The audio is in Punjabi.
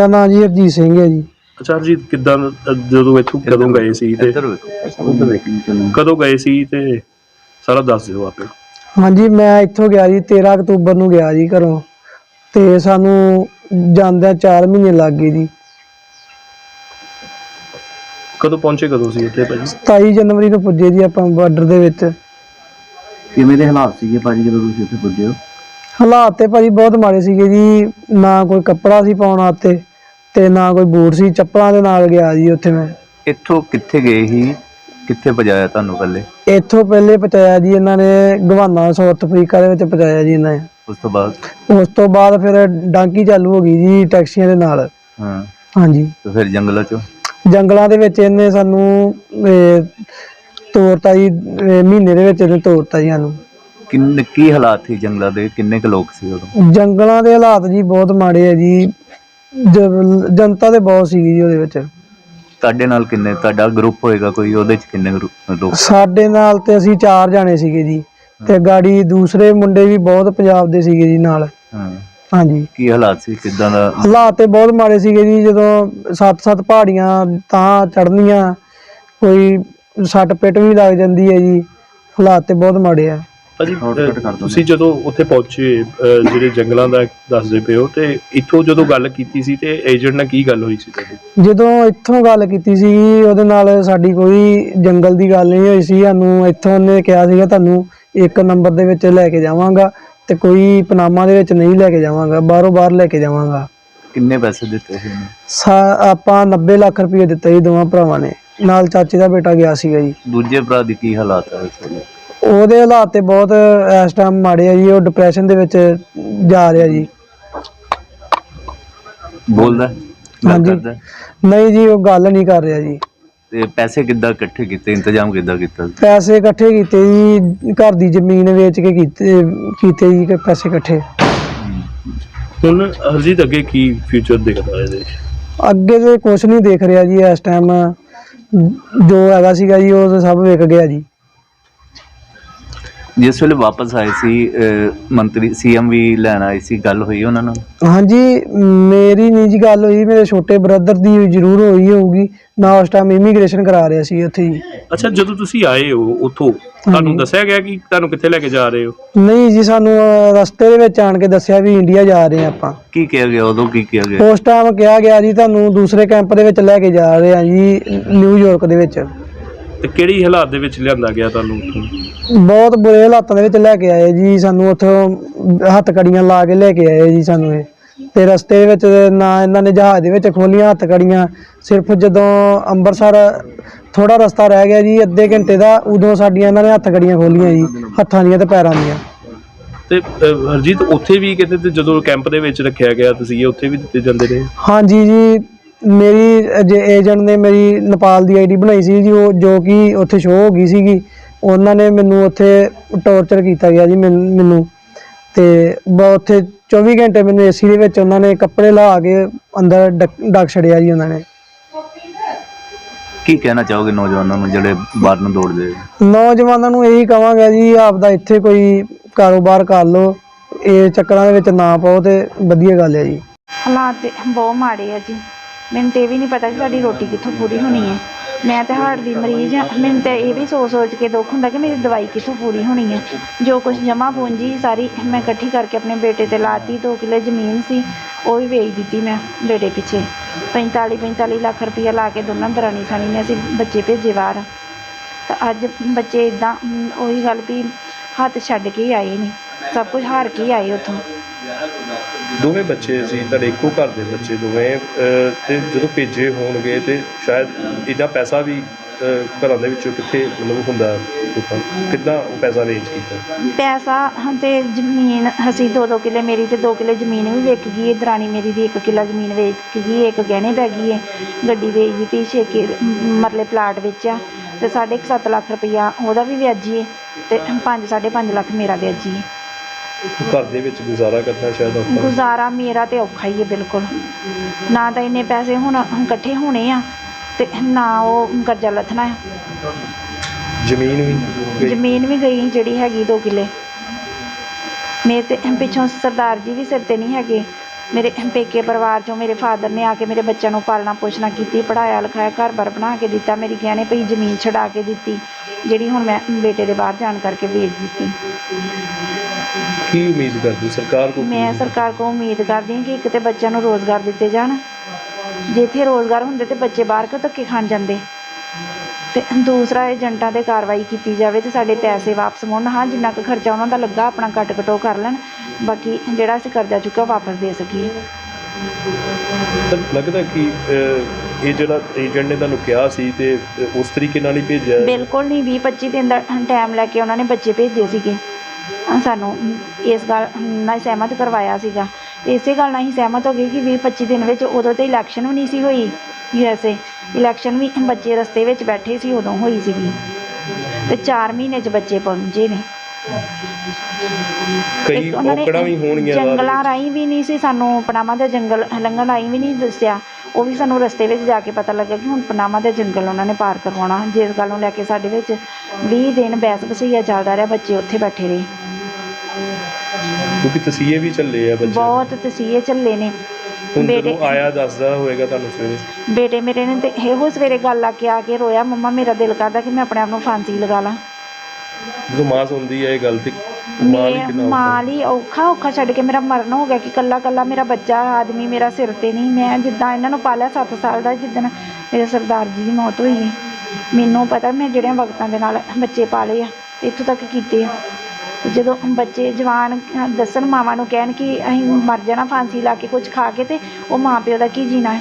ਮੇਰਾ ਨਾਂ ਜੀ ਹਰਜੀਤ ਸਿੰਘ ਹੈ ਜੀ। ਅੱਛਾ ਜੀ ਕਿੱਦਾਂ ਜਦੋਂ ਇੱਥੋਂ ਕਦੋਂ ਗਏ ਸੀ ਤੇ ਇੱਧਰ ਵੇਖੋ ਕਦੋਂ ਗਏ ਸੀ ਤੇ ਸਾਰਾ ਦੱਸ ਦਿਓ ਆਪੇ। ਹਾਂਜੀ ਮੈਂ ਇੱਥੋਂ ਗਿਆ ਜੀ 13 ਅਕਤੂਬਰ ਨੂੰ ਗਿਆ ਜੀ ਘਰੋਂ। ਤੇ ਸਾਨੂੰ ਜਾਂਦਿਆਂ 4 ਮਹੀਨੇ ਲੱਗ ਗਏ ਜੀ। ਕਦੋਂ ਪਹੁੰਚੇ ਕਦੋਂ ਸੀ ਉੱਥੇ ਭਾਜੀ? 27 ਜਨਵਰੀ ਨੂੰ ਪੁੱਜੇ ਜੀ ਆਪਾਂ ਬਾਰਡਰ ਦੇ ਵਿੱਚ। ਕਿਵੇਂ ਦੇ ਹਾਲਾਤ ਸੀਗੇ ਭਾਜੀ ਜਦੋਂ ਤੁਸੀਂ ਉੱਥੇ ਪੁੱਜੇ ਹੋ? ਹਾਲਾਤ ਤੇ ਭਾਜੀ ਬਹੁਤ ਮਾੜੇ ਸੀਗੇ ਜੀ ਨਾ ਕੋਈ ਕੱਪੜਾ ਸੀ ਪਾਉਣ ਵਾਸਤੇ। ਤੇ ਨਾ ਕੋਈ ਬੂਟ ਸੀ ਚੱਪਲਾਂ ਦੇ ਨਾਲ ਗਿਆ ਜੀ ਉੱਥੇ ਮੈਂ। ਇੱਥੋਂ ਕਿੱਥੇ ਗਏ ਸੀ? ਕਿੱਥੇ ਪਜਾਇਆ ਤੁਹਾਨੂੰ ਪਹਿਲੇ ਇੱਥੋਂ ਪਹਿਲੇ ਪਹੁੰਚਾਇਆ ਜੀ ਇਹਨਾਂ ਨੇ ਗਵਾਨਾ ਸਾਊਥ ਅਫਰੀਕਾ ਦੇ ਵਿੱਚ ਪਹੁੰਚਾਇਆ ਜੀ ਇਹਨਾਂ ਨੇ। ਉਸ ਤੋਂ ਬਾਅਦ? ਉਸ ਤੋਂ ਬਾਅਦ ਫਿਰ ਡਾਂਕੀ ਚਾਲੂ ਹੋ ਗਈ ਜੀ ਟੈਕਸੀਆਂ ਦੇ ਨਾਲ। ਹਾਂ। ਹਾਂਜੀ। ਤੇ ਫਿਰ ਜੰਗਲਾਂ ਚੋਂ? ਜੰਗਲਾਂ ਦੇ ਵਿੱਚ ਇਹਨੇ ਸਾਨੂੰ ਤੋਰਤਾ ਜੀ ਮਹੀਨੇ ਦੇ ਵਿੱਚ ਇਹਨੇ ਤੋਰਤਾ ਜੀ ਸਾਨੂੰ। ਕਿੰਨੇ ਕੀ ਹਾਲਾਤ ਸੀ ਜੰਗਲਾਂ ਦੇ? ਕਿੰਨੇ ਕੁ ਲੋਕ ਸੀ ਉਦੋਂ? ਜੰਗਲਾਂ ਦੇ ਹਾਲਾਤ ਜੀ ਬਹੁਤ ਮਾੜੇ ਆ ਜੀ। ਜ- ਜਨਤਾ ਤੇ ਬਹੁਤ ਸੀਗੀ ਜੀ ਉਹਦੇ ਵਿੱਚ। ਤੁਹਾਡੇ ਨਾਲ ਕਿੰਨੇ ਤੁਹਾਡਾ ਗਰੁੱਪ ਹੋਏਗਾ ਕੋਈ ਉਹਦੇ ਚ ਕਿੰਨੇ ਗਰੁੱਪ ਲੋਕ? ਸਾਡੇ ਨਾਲ ਤੇ ਅਸੀਂ ਚਾਰ ਜਾਣੇ ਸੀਗੇ ਜੀ। ਤੇ ਗਾੜੀ ਦੂਸਰੇ ਮੁੰਡੇ ਵੀ ਬਹੁਤ ਪੰਜਾਬ ਦੇ ਸੀਗੇ ਜੀ ਨਾਲ। ਹਾਂ। ਹਾਂਜੀ। ਕੀ ਹਾਲਾਤ ਸੀ ਕਿਦਾਂ ਦਾ? ਹਾਲਾਤ ਤੇ ਬਹੁਤ ਮਾੜੇ ਸੀਗੇ ਜੀ ਜਦੋਂ ਸੱਤ-ਸੱਤ ਪਹਾੜੀਆਂ ਤਾਂ ਚੜ੍ਹਨੀਆਂ ਕੋਈ ਸੱਟ ਪਿੱਟ ਵੀ ਲੱਗ ਜਾਂਦੀ ਹੈ ਜੀ। ਹਾਲਾਤ ਤੇ ਬਹੁਤ ਮਾੜੇ ਆ। ਭਾਜੀ ਤੁਸੀਂ ਜਦੋਂ ਉੱਥੇ ਪਹੁੰਚੇ ਜਿਹੜੇ ਜੰਗਲਾਂ ਦਾ ਦੱਸਦੇ ਪਏ ਹੋ ਤੇ ਇੱਥੋਂ ਜਦੋਂ ਗੱਲ ਕੀਤੀ ਸੀ ਤੇ ਏਜੰਟ ਨਾਲ ਕੀ ਗੱਲ ਹੋਈ ਸੀ ਤੁਹਾਡੀ? ਜਦੋਂ ਇੱਥੋਂ ਗੱਲ ਕੀਤੀ ਸੀ ਉਹਦੇ ਨਾਲ ਸਾਡੀ ਕੋਈ ਜੰਗਲ ਦੀ ਗੱਲ ਨਹੀਂ ਹੋਈ ਸੀ। ਸਾਨੂੰ ਇੱਥੋਂ ਉਹਨੇ ਕਿਹਾ ਸੀਗਾ ਤੁਹਾਨੂੰ ਇੱਕ ਨੰਬਰ ਦੇ ਵਿੱਚ ਲੈ ਕੇ ਜਾਵਾਂਗਾ ਤੇ ਕੋਈ ਪਨਾਮਾ ਦੇ ਵਿੱਚ ਨਹੀਂ ਲੈ ਕੇ ਜਾਵਾਂਗਾ ਬਾਹਰੋਂ ਬਾਹਰ ਲੈ ਕੇ ਜਾਵਾਂਗਾ। ਕਿੰਨੇ ਪੈਸੇ ਦਿੱਤੇ ਸੀ ਉਹਨੇ? ਸਾ- ਆਪਾਂ 90 ਲੱਖ ਰੁਪਏ ਦਿੱਤਾ ਜੀ ਦੋਵਾਂ ਭਰਾਵਾਂ ਨੇ। ਨਾਲ ਚਾਚੇ ਦਾ ਬੇਟਾ ਗਿਆ ਸੀਗਾ ਜੀ। ਦੂਜੇ ਭਰਾ ਦੀ ਕੀ ਹਾਲਾਤ ਹੈ ਇਸ ਵੇਲੇ? ਉਹਦੇ ਹਾਲਾਤ ਤੇ ਬਹੁਤ ਇਸ ਟਾਈਮ ਮਾੜੇ ਆ ਜੀ ਉਹ ਡਿਪਰੈਸ਼ਨ ਦੇ ਵਿੱਚ ਜਾ ਰਿਹਾ ਜੀ ਬੋਲਦਾ ਹੈ? ਗੱਲ ਹਾਂਜੀ। ਕਰਦਾ ਹੈ? ਨਹੀਂ ਜੀ ਉਹ ਗੱਲ ਨਹੀਂ ਕਰ ਰਿਹਾ ਜੀ ਤੇ ਪੈਸੇ ਕਿੱਦਾਂ ਇਕੱਠੇ ਕੀਤੇ ਇੰਤਜ਼ਾਮ ਕਿੱਦਾਂ ਕੀਤਾ ਪੈਸੇ ਇਕੱਠੇ ਕੀਤੇ ਜੀ ਘਰ ਦੀ ਜ਼ਮੀਨ ਵੇਚ ਕੇ ਕੀਤੇ ਕੀਤੇ ਜੀ ਪੈਸੇ ਇਕੱਠੇ ਹੁਣ ਹਰਜੀਤ ਅੱਗੇ ਕੀ ਫਿਊਚਰ ਦਿਖਦਾ ਹੈ ਇਹਦੇ 'ਚ? ਅੱਗੇ ਤੇ ਕੁਝ ਨਹੀਂ ਦੇਖ ਰਿਹਾ ਜੀ ਇਸ ਟਾਈਮ ਜੋ ਹੈਗਾ ਸੀਗਾ ਜੀ ਉਹ ਤਾਂ ਸਭ ਵਿਕ ਗਿਆ ਜੀ ਜਿਸ ਵੇਲੇ ਵਾਪਸ ਆਏ ਸੀ ਅਹ, ਮੰਤਰੀ ਸੀਐਮ ਵੀ ਲੈਣ ਆਏ ਸੀ ਗੱਲ ਹੋਈ ਉਹਨਾਂ ਨਾਲ? ਹਾਂਜੀ ਮੇਰੀ ਨਹੀਂ ਜੀ ਗੱਲ ਹੋਈ ਮੇਰੇ ਛੋਟੇ ਬ੍ਰਦਰ ਦੀ ਜ਼ਰੂਰ ਹੋਈ ਹੋਊਗੀ। ਨਾ ਉਸ ਟਾਈਮ ਇਮੀਗ੍ਰੇਸ਼ਨ ਕਰਾ ਰਿਹਾ ਸੀ ਉੱਥੇ ਜੀ ਅੱਛਾ ਜਦੋਂ ਤੁਸੀਂ ਆਏ ਹੋ ਉੱਥੋਂ ਤੁਹਾਨੂੰ ਦੱਸਿਆ ਗਿਆ ਕਿ ਤੁਹਾਨੂੰ ਕਿੱਥੇ ਲੈ ਕੇ ਜਾ ਰਹੇ ਹੋ? ਨਹੀਂ ਜੀ ਸਾਨੂੰ ਅਹ, ਰਸਤੇ ਦੇ ਵਿੱਚ ਆਣ ਕੇ ਦੱਸਿਆ ਵੀ ਇੰਡੀਆ ਜਾ ਰਹੇ ਆ ਆਪਾਂ। ਕੀ ਕਿਹਾ ਗਿਆ ਉਦੋਂ ਕੀ ਕਿਹਾ ਗਿਆ? ਉਸ ਟਾਈਮ ਕਿਹਾ ਗਿਆ ਜੀ ਤੁਹਾਨੂੰ ਦੂਸਰੇ ਕੈਂਪ ਦੇ ਵਿੱਚ ਲੈ ਕੇ ਜਾ ਰਹੇ ਆ ਜੀ ਨਿਊਯਾਰਕ ਦੇ ਵਿੱਚ। ਤੇ ਕਿਹੜੀ ਹਾਲਾਤ ਦੇ ਵਿੱਚ ਲਿਆਂਦਾ ਗਿਆ ਤੁਹਾਨੂੰ ਉੱਥੋਂ? ਬਹੁਤ ਬੁਰੇ ਹਾਲਾਤਾਂ ਦੇ ਵਿੱਚ ਲੈ ਕੇ ਆਏ ਜੀ ਸਾਨੂੰ ਉੱਥੋਂ ਹੱਥ ਕੜੀਆਂ ਲਾ ਕੇ ਲੈ ਕੇ ਆਏ ਜੀ ਸਾਨੂੰ ਇਹ। ਤੇ ਰਸਤੇ ਵਿੱਚ ਨਾ ਇਹਨਾਂ ਨੇ ਜਹਾਜ਼ ਦੇ ਵਿੱਚ ਖੋਲੀਆਂ ਹੱਥ ਕੜੀਆਂ। ਸਿਰਫ ਜਦੋਂ ਅੰਮ੍ਰਿਤਸਰ ਥੋੜਾ ਰਸਤਾ ਰਹਿ ਗਿਆ ਜੀ ਅੱਧੇ ਘੰਟੇ ਦਾ ਉਦੋਂ ਸਾਡੀਆਂ ਇਹਨਾਂ ਨੇ ਹੱਥ ਕੜੀਆਂ ਖੋਲੀਆਂ ਜੀ ਹੱਥਾਂ ਦੀਆਂ ਤੇ ਪੈਰਾਂ ਦੀਆਂ। ਤੇ ਹਰਜੀਤ ਉੱਥੇ ਵੀ ਕਹਿੰਦੇ ਤੇ ਜਦੋਂ ਕੈਂਪ ਦੇ ਵਿੱਚ ਰੱਖਿਆ ਗਿਆ ਤੁਸੀਂ ਉੱਥੇ ਵੀ ਦਿੱਤੇ ਜਾਂਦੇ ਰਹੇ? ਹਾਂਜੀ ਜੀ ਮੇਰੀ ਜੇ ਏਜੰਟ ਨੇ ਮੇਰੀ ਨੇਪਾਲ ਦੀ ਆਈਡੀ ਬਣਾਈ ਸੀ ਜੀ ਉਹ ਜੋ ਕਿ ਉੱਥੇ ਸ਼ੋਅ ਹੋ ਗਈ ਸੀਗੀ ਉਹਨਾਂ ਨੇ ਮੈਨੂੰ ਉੱਥੇ ਟੌਰਚਰ ਕੀਤਾ ਗਿਆ ਜੀ ਮੈਨ- ਤੇ ਉੱਥੇ 24 ਘੰਟੇ ਮੈਨੂੰ ਏਸੀ ਦੇ ਵਿੱਚ ਉਹਨਾਂ ਨੇ ਕੱਪੜੇ ਲਾ ਕੇ ਅੰਦਰ ਡਕ- ਛੜਿਆ ਜੀ ਉਹਨਾਂ ਨੇ। ਕੀ ਕਹਿਣਾ ਚਾਹੋਗੇ ਨੌਜਵਾਨਾਂ ਨੂੰ ਜਿਹੜੇ ਬਾਹਰ ਨੂੰ ਦੌੜਦੇ ਨੌਜਵਾਨਾਂ ਨੂੰ ਇਹੀ ਕਹਾਂਗਾ ਜੀ ਆਪਦਾ ਇੱਥੇ ਕੋਈ ਕਾਰੋਬਾਰ ਕਰ ਲਓ ਇਹ ਚੱਕਰਾਂ ਦੇ ਵਿੱਚ ਨਾ ਪਾਓ ਤੇ ਵਧੀਆ ਗੱਲ ਹੈ ਜੀ। ਹਾਲਾਤ ਬਹੁਤ ਮਾੜੇ ਆ ਜੀ। ਮੈਨੂੰ ਤੇ ਇਹ ਵੀ ਨਹੀਂ ਪਤਾ ਕਿ ਸਾਡੀ ਰੋਟੀ ਕਿੱਥੋਂ ਪੂਰੀ ਹੋਣੀ ਹੈ। ਮੈਂ ਤਾਂ ਹਾਰਟ ਦੀ ਮਰੀਜ਼ ਹਾਂ। ਮੈਨੂੰ ਤਾਂ ਇਹ ਵੀ ਸੋਚ ਸੋਚ ਕੇ ਦੁੱਖ ਹੁੰਦਾ ਕਿ ਮੇਰੀ ਦਵਾਈ ਕਿੱਥੋਂ ਪੂਰੀ ਹੋਣੀ ਹੈ। ਜੋ ਕੁਝ ਜਮ੍ਹਾਂ ਪੂੰਜੀ ਸਾਰੀ ਮੈਂ ਇਕੱਠੀ ਕਰਕੇ ਆਪਣੇ ਬੇਟੇ ਤੇ ਲਾਤੀ, ਦੋ ਕਿੱਲੇ ਜ਼ਮੀਨ ਸੀ, ਉਹ ਵੀ ਵੇਚ ਦਿੱਤੀ ਮੈਂ ਬੇਟੇ ਪਿੱਛੇ। 45 45 ਲੱਖ ਰੁਪਈਆ ਲਾ ਕੇ ਦੋਨਾਂ ਦਰਾਣੀ ਸਾਣੀ ਨੇ ਅਸੀਂ ਬੱਚੇ ਭੇਜੇ ਬਾਹਰ। ਤਾਂ ਅੱਜ ਬੱਚੇ ਇਦਾਂ ਉਹੀ ਗੱਲ ਵੀ ਹੱਥ ਛੱਡ ਕੇ ਹੀ ਆਏ ਨੇ। ਸਭ ਕੁਝ ਹਾਰ ਕੇ ਹੀ ਆਏ ਉੱਥੋਂ। ਦੋਵੇਂ ਬੱਚੇ ਅਸੀਂ ਤੁਹਾਡੇ ਇੱਕੋ ਘਰ ਦੇ ਬੱਚੇ ਦੋਵੇਂ ਅ, ਤੇ ਜਦੋਂ ਭੇਜੇ ਹੋਣਗੇ ਤੇ ਸ਼ਾਇਦ ਇਹਦਾ ਪੈਸਾ ਵੀ ਅ, ਘਰਾਂ ਦੇ ਵਿੱਚੋਂ ਕਿੱਥੇ ਮਤਲਬ ਹੁੰਦਾ ਲੋਕਾਂ ਨੂੰ? ਕਿੱਦਾਂ ਉਹ ਪੈਸਾ ਅਰੇਂਜ ਕੀਤਾ ਪੈਸਾ ਹਾਂ ਤੇ ਜ਼ਮੀਨ ਅਸੀਂ ਦੋ ਦੋ ਕਿੱਲੇ ਮੇਰੀ ਤੇ ਦੋ ਕਿੱਲੇ ਜ਼ਮੀਨ ਵੀ ਵਿਕ ਗਈ ਹੈ ਦਰਾਣੀ ਮੇਰੀ ਦੀ ਇੱਕ ਕਿੱਲਾ ਜ਼ਮੀਨ ਵੇਚ ਗਈ ਇੱਕ ਗਹਿਣੇ ਪੈ ਗਈ ਹੈ ਗੱਡੀ ਵੇਚ ਦਿੱਤੀ ਛੇ ਕਿ ਮਰਲੇ ਪਲਾਟ ਵੇਚਿਆ ਤੇ ਸਾਢੇ ਕੁ ਸੱਤ ਲੱਖ ਰੁਪਈਆ ਉਹਦਾ ਵੀ ਵਿਆਜੀ ਹੈ ਤੇ ਪੰਜ ਸਾਢੇ ਪੰਜ ਲੱਖ ਮੇਰਾ ਵਿਆਜੀ ਹੈ ਘਰ ਦੇ ਵਿੱਚ ਗੁਜ਼ਾਰਾ ਕਰਨਾ ਸ਼ਾਇਦ ਔਖਾ ਗੁਜ਼ਾਰਾ ਮੇਰਾ ਤੇ ਔਖਾ ਹੀ ਹੈ ਬਿਲਕੁਲ। ਨਾ ਤਾਂ ਇੰਨੇ ਪੈਸੇ ਹੁਣ ਇਕੱਠੇ ਹੋਣੇ ਆ ਤੇ ਨਾ ਉਹ ਕਰਜ਼ਾ ਲੱਥਣਾ ਹੈ ਜ਼ਮੀਨ ਵੀ ਗਈ। ਜ਼ਮੀਨ ਵੀ ਗਈ ਜਿਹੜੀ ਹੈਗੀ 2 ਕਿੱਲੇ। ਮੇਰੇ ਤੇ ਪਿੱਛੋਂ ਸਰਦਾਰ ਜੀ ਵੀ ਸਿਰ ਤੇ ਨਹੀਂ ਹੈਗੇ। ਮੇਰੇ ਪੇਕੇ ਪਰਿਵਾਰ ਚੋਂ ਮੇਰੇ ਫਾਦਰ ਨੇ ਆ ਕੇ ਮੇਰੇ ਬੱਚਿਆਂ ਨੂੰ ਪਾਲਣਾ ਪੋਸ਼ਣਾ ਕੀਤੀ ਪੜਾਇਆ ਲਿਖਾਇਆ ਘਰ-ਬਾਰ ਬਣਾ ਕੇ ਦਿੱਤਾ ਮੇਰੀ ਗਹਿਣੇ ਪਈ ਜ਼ਮੀਨ ਛਡਾ ਕੇ ਦਿੱਤੀ ਜਿਹੜੀ ਹੁਣ ਮੈਂ ਬੇਟੇ ਦੇ ਬਾਹਰ ਜਾਣ ਕਰਕੇ ਵੇਚ ਦਿੱਤੀ। ਕੀ ਉਮੀਦ ਕਰਦੇ ਹੋ ਸਰਕਾਰ ਕੋਲ ਕੀ? ਮੈਂ ਸਰਕਾਰ ਕੋਲ ਉਮੀਦ ਕਰਦੀ ਹਾਂ ਕਿ ਇੱਕ ਤੇ ਬੱਚਿਆਂ ਨੂੰ ਰੋਜ਼ਗਾਰ ਦਿੱਤੇ ਜਾਣ। ਜੇ ਇੱਥੇ ਰੋਜ਼ਗਾਰ ਹੁੰਦੇ ਤੇ ਬੱਚੇ ਬਾਹਰ ਕਿਉਂ ਧੱਕੇ ਖਾਣ ਜਾਂਦੇ। ਤੇ ਦੂਸਰਾ ਏਜੰਟਾਂ ਤੇ ਕਾਰਵਾਈ ਕੀਤੀ ਜਾਵੇ ਤੇ ਸਾਡੇ ਪੈਸੇ ਵਾਪਸ ਮੁੜਨ ਹਾਂ ਜਿੰਨਾ ਕੁ ਖਰਚਾ ਉਹਨਾਂ ਦਾ ਲੱਗਾ ਆਪਣਾ ਕੱਟ ਕਟੋ ਕਰ ਲੈਣ। ਬਾਕੀ ਜਿਹੜਾ ਅਸੀਂ ਕਰਜ਼ਾ ਚੁੱਕਿਆ ਉਹ ਵਾਪਸ ਦੇ ਸਕੀਏ। ਸਰ ਲੱਗਦਾ ਕਿ ਅਹ, ਇਹ ਜਿਹੜਾ ਏਜੰਟ ਨੇ ਤੁਹਾਨੂੰ ਕਿਹਾ ਸੀ ਤੇ ਅਹ, ਉਸ ਤਰੀਕੇ ਨਾਲ ਹੀ ਭੇਜਿਆ ਹੈ? ਬਿਲਕੁਲ ਨਹੀਂ 20 25 ਦਿਨ ਦਾ ਟਾਈਮ ਲੈ ਕੇ ਉਹਨਾਂ ਨੇ ਬੱਚੇ ਭੇਜੇ ਸੀਗੇ। ਸਾਨੂੰ ਇਸ ਗੱਲ ਨਾਲ ਸਹਿਮਤ ਕਰਵਾਇਆ ਸੀਗਾ। ਇਸੇ ਗੱਲ ਨਾਲ ਹੀ ਸਹਿਮਤ ਹੋ ਗਏ ਕਿ 20 25 ਦਿਨ ਵਿੱਚ ਉਦੋਂ ਤੇ ਇਲੈਕਸ਼ਨ ਵੀ ਨਹੀਂ ਸੀ ਹੋਈ। ਯੂਐਸਏ ਇਲੈਕਸ਼ਨ ਵੀ ਬੱਚੇ ਰਸਤੇ ਵਿੱਚ ਬੈਠੇ ਸੀ ਉਦੋਂ ਹੋਈ ਸੀਗੀ। ਤੇ 4 ਮਹੀਨੇ 'ਚ ਬੱਚੇ ਪਹੁੰਚੇ ਨੇ। ਕਈ ਔਕੜਾਂ ਵੀ ਹੋਣਗੀਆਂ ਜੰਗਲਾਂ। ਰਾਹੀਂ ਵੀ ਨਹੀਂ ਸੀ ਸਾਨੂੰ ਪਨਾਮਾ ਦੇ ਜੰਗਲ ਲੰਘਣ ਰਾਹੀਂ ਵੀ ਨਹੀਂ ਦੱਸਿਆ। ਉਹ ਵੀ ਸਾਨੂੰ ਰਸਤੇ ਵਿੱਚ ਜਾ ਕੇ ਪਤਾ ਲੱਗਾ ਕਿ ਹੁਣ ਪਨਾਮਾ ਦੇ ਜੰਗਲ ਉਹਨਾਂ ਨੇ ਪਾਰ ਕਰਵਾਉਣਾ। ਜਿਸ ਗੱਲ ਨੂੰ ਲੈ ਕੇ ਸਾਡੇ ਵਿੱਚ 20 ਦਿਨ ਬਹਿਸ ਬਸਈਆ ਚੱਲਦਾ ਰਿਹਾ ਬੱਚੇ ਉੱਥੇ ਬੈਠੇ ਰਹੇ ਕਿਉਂਕਿ ਤਸੀਹੇ ਵੀ ਚੱਲੇ ਆ ਬੱਚੇ ਬਹੁਤ ਤਸੀਹੇ ਝੱਲੇ ਨੇ। ਹੁਣ ਬੇਟੇ ਜਦੋਂ ਆਇਆ ਦੱਸਦਾ ਹੋਏਗਾ ਤੁਹਾਨੂੰ ਸਵੇਰੇ। ਬੇਟੇ ਮੇਰੇ ਨੇ ਤੇ ਇਹੋ ਸਵੇਰੇ ਗੱਲ ਆ ਕੇ ਆ ਕੇ ਰੋਇਆ ਮੰਮਾ ਮੇਰਾ ਦਿਲ ਕਰਦਾ ਕਿ ਮੈਂ ਆਪਣੇ ਆਪ ਨੂੰ ਫਾਂਸੀ ਲਗਾ ਲਾਂ। ਜਦੋਂ ਮਾਂ ਸੁਣਦੀ ਹੈ ਇਹ ਗੱਲ ਤੇ ਮਾਂ ਲਈ ਮੈਂ ਕਿੰਨਾ ਔਖਾ ਔਖਾ ਛੱਡ ਕੇ ਮੇਰਾ ਮਰਨ ਹੋ ਗਿਆ ਕਿ ਕੱਲਾ ਕੱਲਾ ਮੇਰਾ ਬੱਚਾ ਆਦਮੀ ਮੇਰਾ ਸਿਰ ਤੇ ਨਹੀਂ। ਮੈਂ ਜਿੱਦਾਂ ਇਹਨਾਂ ਨੂੰ ਪਾਲਿਆ 7 ਸਾਲ ਦਾ ਜਿੱਦਣ ਮੇਰੇ ਸਰਦਾਰ ਜੀ ਦੀ ਮੌਤ ਹੋਈ ਹੈ ਮੈਨੂੰ ਪਤਾ ਮੈਂ ਜਿਹੜਿਆਂ ਵਕਤਾਂ ਦੇ ਨਾਲ ਬੱਚੇ ਪਾਲੇ ਆ ਇੱਥੋਂ ਤੱਕ ਕੀਤੇ ਆ। ਜਦੋਂ ਬੱਚੇ ਜਵਾਨ ਦੱਸਣ ਮਾਵਾਂ ਨੂੰ ਕਹਿਣ ਕਿ ਅਸੀਂ ਮਰ ਜਾਣਾ ਫਾਂਸੀ ਲਾ ਕੇ ਕੁਝ ਖਾ ਕੇ ਤੇ ਉਹ ਮਾਂ ਪਿਓ ਦਾ ਕੀ ਜੀਣਾ ਹੈ?